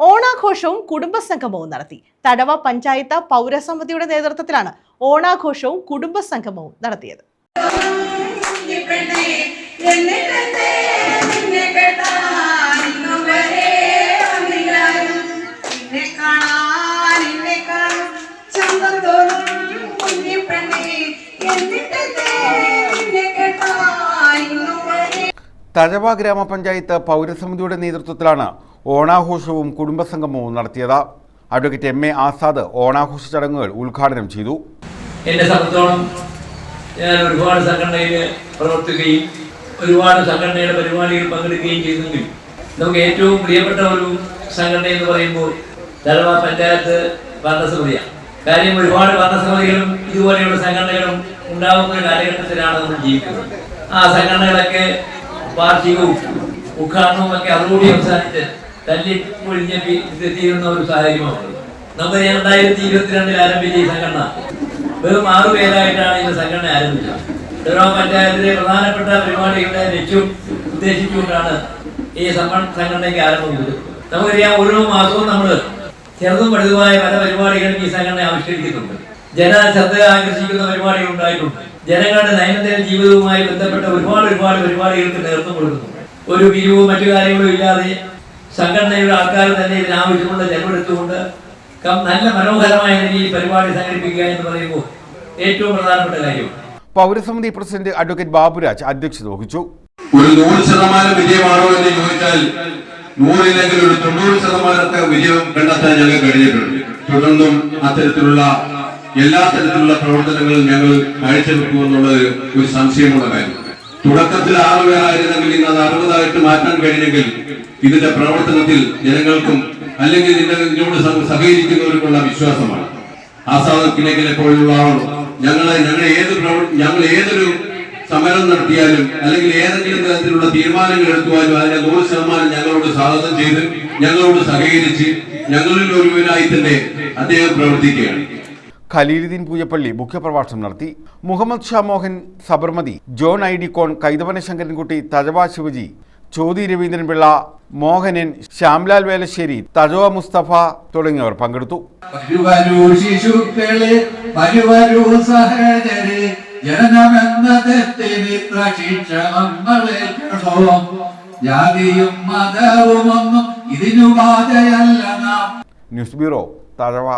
ഓണാഘോഷവും കുടുംബസംഗമവും നടത്തി. തടവ പഞ്ചായത്ത് പൗരസമിതിയുടെ നേതൃത്വത്തിലാണ് ഓണാഘോഷവും കുടുംബസംഗമവും നടത്തിയത്. തഴവ ഗ്രാമപഞ്ചായത്ത് പൗരസമിതിയുടെ നേതൃത്വത്തിലാണ് ഓണാഘോഷവും കുടുംബസംഗമവും നടത്തിയത് അഡ്വക്കേറ്റ് എം എ ആസാദ് ഓണാഘോഷ ചടങ്ങുകൾ ഉദ്ഘാടനം ചെയ്തു. എന്നെ സംബന്ധിച്ചോളം ഞാൻ ഒരുപാട് സംഘടനയിൽ പ്രവർത്തിക്കുകയും ഒരുപാട് സംഘടനയുടെ പരിപാടിയിൽ പങ്കെടുക്കുകയും ചെയ്തെങ്കിൽ നമുക്ക് ഏറ്റവും പ്രിയപ്പെട്ട ഒരു സംഘടന എന്ന് പറയുമ്പോൾ തലവ പഞ്ചായത്ത് ഭരണസമിതിയാണ് കാര്യം ഒരുപാട് ഭരണസമിതികളും ഇതുപോലെയുള്ള സംഘടനകളും ഉണ്ടാകുന്ന കാലഘട്ടത്തിലാണ് നമ്മൾ ജീവിക്കുന്നത്. ആ സംഘടനകളൊക്കെ വാർഷികവും ഉദ്ഘാടനവും ഒക്കെ അതോടെ അവസാനിച്ച് തല്ലി പൊഴിഞ്ഞ് ഇത് തീരുന്ന ഒരു സാഹചര്യമാണ്. നമ്മൾ രണ്ടായിരത്തി ഇരുപത്തിരണ്ടിൽ ആരംഭിച്ച ഈ സംഘടന. വെറും ആറു പേരായിട്ടാണ് ഈ സംഘടന ആരംഭിച്ചത്. ഓരോ പഞ്ചായത്തിലെ പ്രധാനപ്പെട്ട പരിപാടികളുടെ ലക്ഷ്യം ഉദ്ദേശിച്ചുകൊണ്ടാണ് ഈ സംഘടനയ്ക്ക് ആരംഭിച്ചത് നമുക്കറിയാം ഓരോ മാസവും നമ്മൾ ചെറുതും വലുതുമായ പല പരിപാടികളും ഈ സംഘടന ആവിഷ്കരിക്കുന്നുണ്ട് ജന ശ്രദ്ധ ആകർഷിക്കുന്ന പരിപാടികൾ ഉണ്ടായിട്ടുണ്ട്. ജനങ്ങളുടെ ദൈനംദിന ജീവിതവുമായി ബന്ധപ്പെട്ട ഒരുപാട് ഒരുപാട് പരിപാടികൾക്ക് നേതൃത്വം കൊടുക്കുന്നു. ഒരു പിരിവും മറ്റു കാര്യങ്ങളും ഇല്ലാതെ സംഘടനയുടെ ആൾക്കാർ തന്നെ ഇതിനാവശ്യമുള്ള ചെലവെടുത്തുകൊണ്ട് നല്ല മനോഹരമായ രീതിയിൽ പരിപാടി സംഘടിപ്പിക്കുക എന്ന് പറയുമ്പോൾ ഏറ്റവും പ്രധാനപ്പെട്ട കാര്യമാണ് പൗരസമിതി പ്രസിഡന്റ് അഡ്വക്കേറ്റ് ബാബുരാജ് അധ്യക്ഷത വഹിച്ചു. ഒരു നൂറ് ശതമാനം വിജയമാണോ എന്ന് ചോദിച്ചാൽ നൂറില്ലെങ്കിൽ ഒരു തൊണ്ണൂറ് ശതമാനത്തെ വിജയം കണ്ടെത്താൻ ഞങ്ങൾ കഴിഞ്ഞിട്ടുണ്ട്. തുടർന്നും അത്തരത്തിലുള്ള എല്ലാ തരത്തിലുള്ള പ്രവർത്തനങ്ങളും ഞങ്ങൾ കാഴ്ചവെക്കുമെന്നുള്ളത് ഒരു സംശയമുള്ള കാര്യം. തുടക്കത്തിൽ ആറ് പേരായിരുന്നെങ്കിൽ ഇന്ന് അത് അറുപതായിട്ട് മാറ്റാൻ കഴിഞ്ഞെങ്കിൽ ഇതിന്റെ പ്രവർത്തനത്തിൽ ജനങ്ങൾക്കും അല്ലെങ്കിൽ ഇതിനോട് സഹ- സഹകരിക്കുന്നവർക്കുള്ള വിശ്വാസമാണ്. ആസാദ് കിണക്കിനെ പോലുള്ള ഞങ്ങളെ ഞങ്ങൾ ഏത് ഞങ്ങൾ ഏതൊരു സമരം നടത്തിയാലും അല്ലെങ്കിൽ ഏതെങ്കിലും തരത്തിലുള്ള തീരുമാനങ്ങൾ എടുക്കുവാനും അതിനെ നൂറ് ശതമാനം ഞങ്ങളോട് സ്വാഗതം ചെയ്ത് ഞങ്ങളോട് സഹകരിച്ച് ഞങ്ങളിൽ ഒരുവനായി തന്നെ അദ്ദേഹം പ്രവർത്തിക്കുകയാണ്. ഖലീലുദ്ദീൻ പൂജപ്പള്ളി മുഖ്യപ്രഭാഷണം നടത്തി. മുഹമ്മദ് ഷാ മോഹൻ സബർമതി ജോൺ ഐ ഡി കോൺ കൈതവന ശങ്കരൻകുട്ടി തഴവ ശിവജി ചോതി രവീന്ദ്രൻപിള്ള മോഹനൻ ശ്യാംലാൽ വേലശ്ശേരി തഴവ മുസ്തഫ തുടങ്ങിയവർ പങ്കെടുത്തു. ജാതിയും മതവും ഒന്നും ഇതിനു ന്യൂസ് ബ്യൂറോ തഴവ.